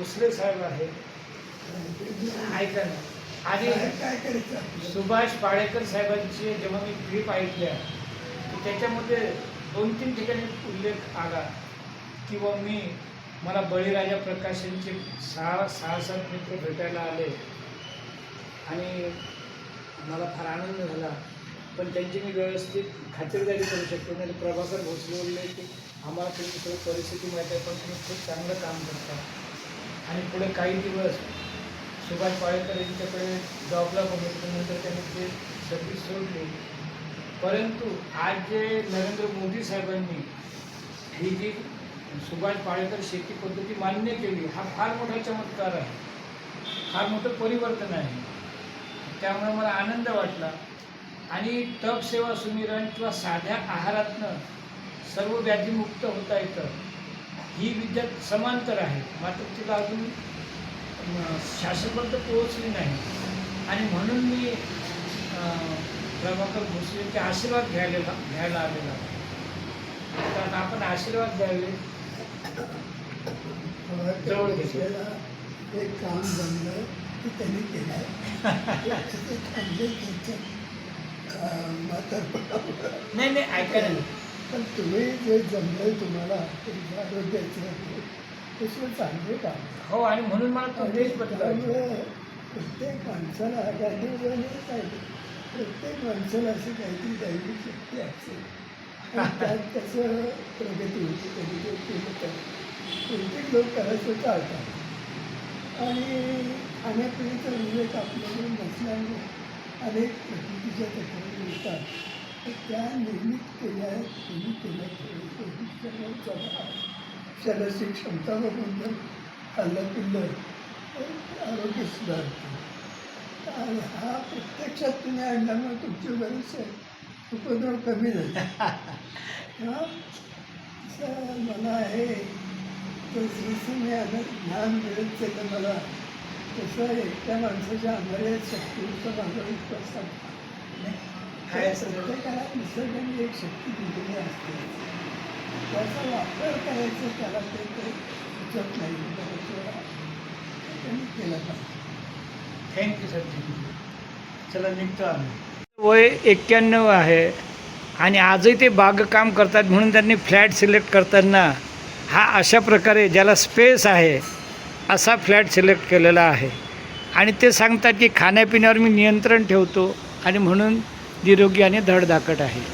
भोसले साहेब आहे. ऐका ना. आणि? सुभाष पाळेकर साहेबांची जेव्हा मी क्लिप ऐकल्या त्याच्यामध्ये दोन तीन ठिकाणी उल्लेख आला किंवा मी मला बळीराजा प्रकाशनचे सहा सहा सात मित्र भेटायला आले. आणि मला फार आनंद झाला. पण त्यांची मी व्यवस्थित खातिरदारी करू शकतो. नाही तर प्रभाकर भोसले बोलले की आम्हाला तुमची परिस्थिती माहीत आहे पण तुम्ही खूप चांगलं काम करता. आणि पुढे काही दिवस सुभाष पाळेकर यांच्याकडे जॉबला बघितलं नंतर त्यांनी ते सर्विस सोडली. परंतु आज जे नरेंद्र मोदी साहेबांनी ही जी सुभाष पाळेकर शेती पद्धती मान्य केली हा फार मोठा चमत्कार आहे. फार मोठं परिवर्तन आहे. त्यामुळे मला आनंद वाटला. आणि तप सेवा सुमिरण किंवा साध्या आहारातनं सर्व व्याधीमुक्त होता येतं. ही विद्या समांतर आहे. मात्र तिला अजून शासनबद्ध पोहोचली नाही. आणि म्हणून मी प्रभाकर भोसलेचे आशीर्वाद घ्यायला घ्यायला आलेलो तर आपण आशीर्वाद द्यावे. जवळ एक काम जमलं की त्यांनी केलं. नाही नाही ऐका ना. पण तुम्ही जे जमलंय तुम्हाला तुमच्या आरोग्याचं ते सुद्धा चांगले काम. हो आणि म्हणून मला बदल त्यामुळे प्रत्येक माणसाला गांधीजीने काय प्रत्येक माणसाला अशी काहीतरी दैवी शक्ती असेल आणि त्यात त्याचं प्रगती होते कधी ते केलं तर प्रत्येक लोक करायचं टाळतात आणि खाण्यापिण्याचा विवेक आपल्याकडे नसल्यामुळे अनेक प्रकृतीच्या तक्रारी तर त्या निर्मित केल्या आहेत तुम्ही केल्या सर्वांचा शरीराची क्षमता बघून जर खाल्लं पिल्लं आरोग्य सुधारतं. आणि हा प्रत्यक्षात तुम्ही आणल्यामुळे तुमचे बरेचसे उपद्रव कमी झाले. असं मला आहे तर जसं मी आता ज्ञान मिळत केलं मला. तसं एकट्या माणसाच्या अंगाने शक्तीचा माझा विश्वास आहे. आहे निसर्गाने एक शक्ती दिलेली असते. त्याचा वापर करायचा त्याला ते काही सुचत नाही. त्यांनी केला पाहिजे. थँक्यू सर चला निघतो आम्ही. वय एक्क्याण्णव आहे आणि आजही ते बागकाम करतात म्हणून त्यांनी फ्लॅट सिलेक्ट करताना हा अशा प्रकारे ज्याला स्पेस आहे असा फ्लॅट सिलेक्ट केलेला आहे. आणि ते सांगतात की खाण्यापिण्यावर मी नियंत्रण ठेवतो आणि म्हणून निरोगी आणि धडधाकट आहे.